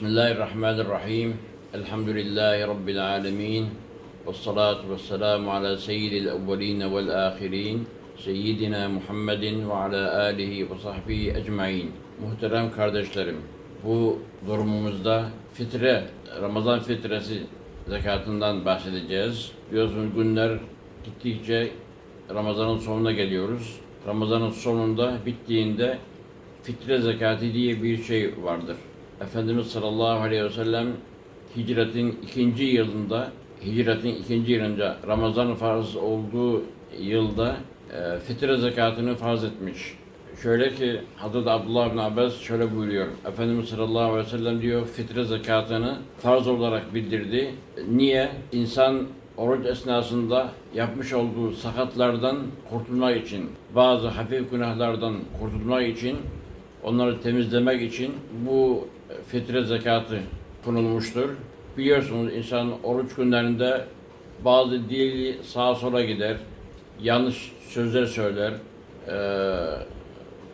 بسم الله الرحمن الرحيم الحمد لله رب العالمين والصلاة والسلام على سيد الأولين والآخرين سيدنا محمد وعلى آله وصحبه أجمعين Muhterem kardeşlerim, bu durumumuzda fitre, Ramazan fitresi zekatından bahsedeceğiz. Biliyorsunuz günler gittikçe Ramazan'ın sonuna geliyoruz. Ramazan'ın sonunda bittiğinde fitre zekati diye bir şey vardır. Efendimiz sallallahu aleyhi ve sellem hicretin ikinci yılında, hicretin ikinci yılında Ramazan farz olduğu yılda e, fitre zekatını farz etmiş. Şöyle ki Hazreti Abdullah bin Abbas şöyle buyuruyor. Efendimiz sallallahu aleyhi ve sellem diyor fitre zekatını farz olarak bildirdi. Niye? İnsan oruç esnasında yapmış olduğu sakatlardan kurtulmak için, bazı hafif günahlardan kurtulmak için, onları temizlemek için bu fitre zekatı konulmuştur. Biliyorsunuz insan oruç günlerinde bazı dili sağa sola gider, yanlış sözler söyler, eee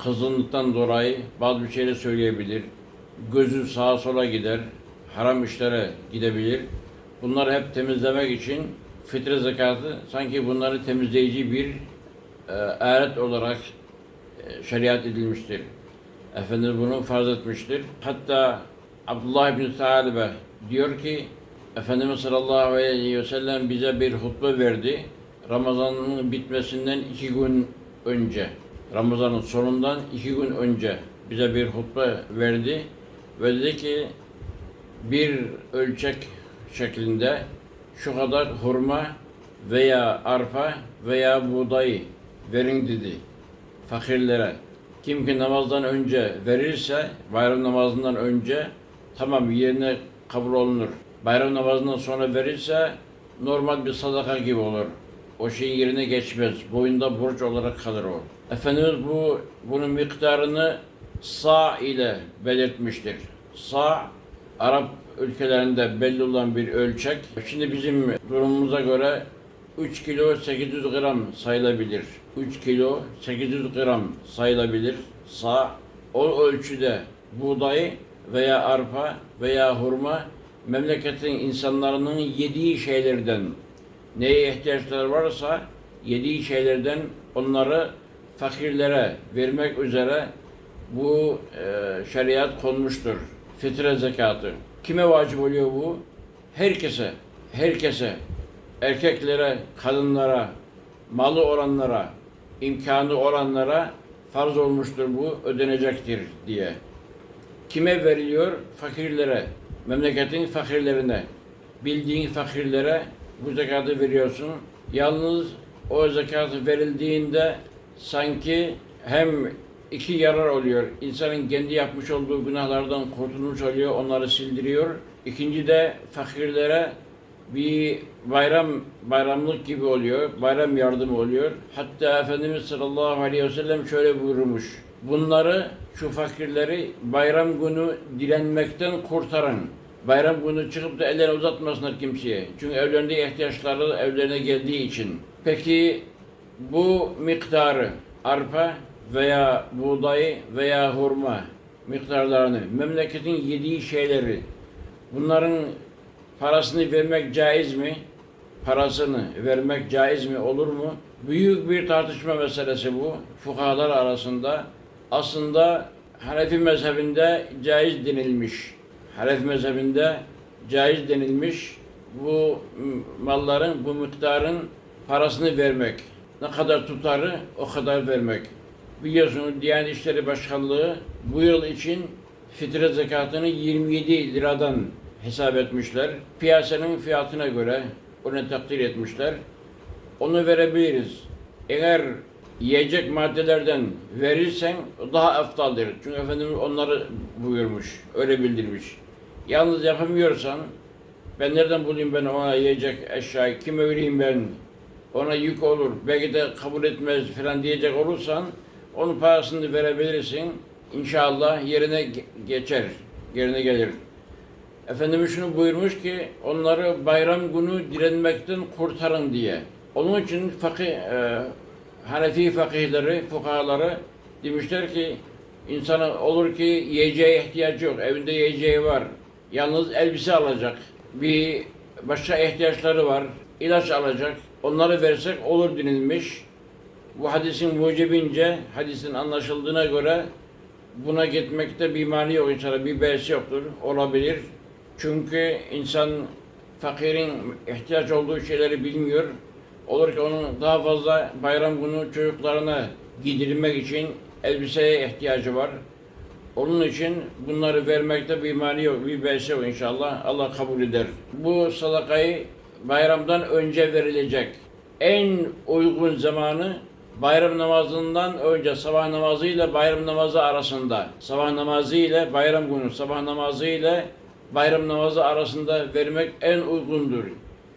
kızgınlıktan dolayı bazı bir şeyler söyleyebilir. Gözü sağa sola gider, haram işlere gidebilir. Bunları hep temizlemek için fitre zekatı sanki bunları temizleyici bir e, alet olarak e, şeriat edilmiştir. Efendimiz bunu farz etmiştir. Hatta Abdullah bin Sa'lebe diyor ki Efendimiz sallallahu aleyhi ve sellem bize bir hutbe verdi. Ramazanın bitmesinden iki gün önce. Ramazanın sonundan iki gün önce bize bir hutbe verdi ve dedi ki bir ölçek şeklinde şu kadar hurma veya arpa veya buğday verin dedi fakirlere. Kim ki namazdan önce verirse, bayram namazından önce tamam yerine kabul olunur. Bayram namazından sonra verirse normal bir sadaka gibi olur. O şeyin yerine geçmez. Boyunda borç olarak kalır o. Efendimiz bu bunun miktarını sa ile belirtmiştir. Sa Arap ülkelerinde belli olan bir ölçek. Şimdi bizim durumumuza göre 3 kilo 800 gram sayılabilir. 3 kilo 800 gram sayılabilir. Sa o ölçüde buğday veya arpa veya hurma memleketin insanların yediği şeylerden neye ihtiyaçları varsa yediği şeylerden onları fakirlere vermek üzere bu e, şeriat konmuştur. Fitre zekatı. Kime vacip oluyor bu? Herkese, herkese, erkeklere, kadınlara, malı olanlara, imkanı olanlara farz olmuştur bu, ödenecektir diye. Kime veriliyor? Fakirlere, memleketin fakirlerine, bildiğin fakirlere bu zekatı veriyorsun. Yalnız o zekatı verildiğinde sanki hem iki yarar oluyor. İnsanın kendi yapmış olduğu günahlardan kurtulmuş oluyor, onları sildiriyor. İkinci de fakirlere bir bayram bayramlık gibi oluyor. Bayram yardımı oluyor. Hatta Efendimiz sallallahu aleyhi ve sellem şöyle buyurmuş. Bunları şu fakirleri bayram günü dilenmekten kurtarın. Bayram günü çıkıp da ellerini uzatmasınlar kimseye. Çünkü evlerinde ihtiyaçları evlerine geldiği için. Peki bu miktarı arpa veya buğday veya hurma miktarlarını memleketin yediği şeyleri bunların parasını vermek caiz mi? Parasını vermek caiz mi olur mu? Büyük bir tartışma meselesi bu fukahalar arasında. Aslında Hanefi mezhebinde caiz denilmiş. Hanefi mezhebinde caiz denilmiş bu malların, bu miktarın parasını vermek. Ne kadar tutarı o kadar vermek. Biliyorsunuz Diyanet İşleri Başkanlığı bu yıl için fitre zekatını 27 liradan hesap etmişler. Piyasanın fiyatına göre onu takdir etmişler. Onu verebiliriz. Eğer yiyecek maddelerden verirsen daha aftaldır. Çünkü Efendimiz onları buyurmuş, öyle bildirmiş. Yalnız yapamıyorsan ben nereden bulayım ben ona yiyecek eşyayı, kime vereyim ben, ona yük olur, belki de kabul etmez falan diyecek olursan onun parasını verebilirsin. İnşallah yerine ge- geçer, yerine gelir. Efendimiz şunu buyurmuş ki onları bayram günü direnmekten kurtarın diye. Onun için fakih, e, Hanefi fakihleri, fukahaları demişler ki insana olur ki yiyeceğe ihtiyacı yok, evinde yiyeceği var. Yalnız elbise alacak. Bir başka ihtiyaçları var. ilaç alacak. Onları versek olur denilmiş. Bu hadisin mucibince, hadisin anlaşıldığına göre buna gitmekte bir mani yok inşallah, bir beğesi yoktur, olabilir. Çünkü insan fakirin ihtiyaç olduğu şeyleri bilmiyor. Olur ki onun daha fazla bayram günü çocuklarına giydirmek için elbiseye ihtiyacı var. Onun için bunları vermekte bir mani yok, bir beğesi yok inşallah. Allah kabul eder. Bu sadakayı bayramdan önce verilecek. En uygun zamanı bayram namazından önce sabah namazı ile bayram namazı arasında. Sabah namazı ile bayram günü sabah namazı ile bayram namazı arasında vermek en uygundur.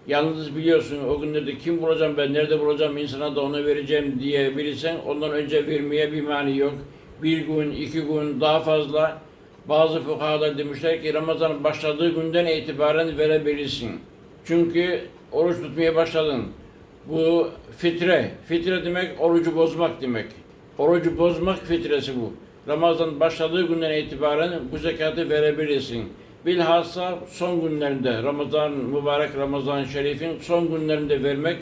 Yalnız biliyorsun o günlerde kim bulacağım ben, nerede bulacağım insana da onu vereceğim diye bilirsen ondan önce vermeye bir mani yok. Bir gün, iki gün daha fazla bazı fukahalar demişler ki Ramazan başladığı günden itibaren verebilirsin. Çünkü oruç tutmaya başladın. Bu fitre. Fitre demek orucu bozmak demek. Orucu bozmak fitresi bu. Ramazan başladığı günden itibaren bu zekatı verebilirsin. Bilhassa son günlerinde Ramazan, mübarek Ramazan Şerif'in son günlerinde vermek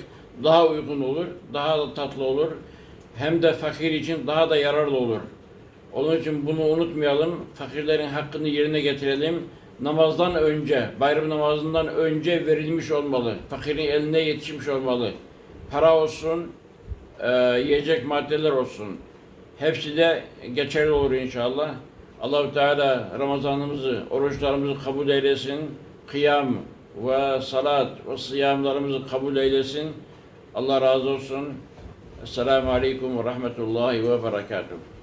daha uygun olur, daha da tatlı olur. Hem de fakir için daha da yararlı olur. Onun için bunu unutmayalım. Fakirlerin hakkını yerine getirelim. Namazdan önce, bayram namazından önce verilmiş olmalı. Fakirin eline yetişmiş olmalı. Para olsun, e, yiyecek maddeler olsun. Hepsi de geçerli olur inşallah. Allahu Teala Ramazanımızı, oruçlarımızı kabul eylesin. Kıyam ve salat ve sıyamlarımızı kabul eylesin. Allah razı olsun. Esselamu Aleyküm ve Rahmetullahi ve Berekatuhu.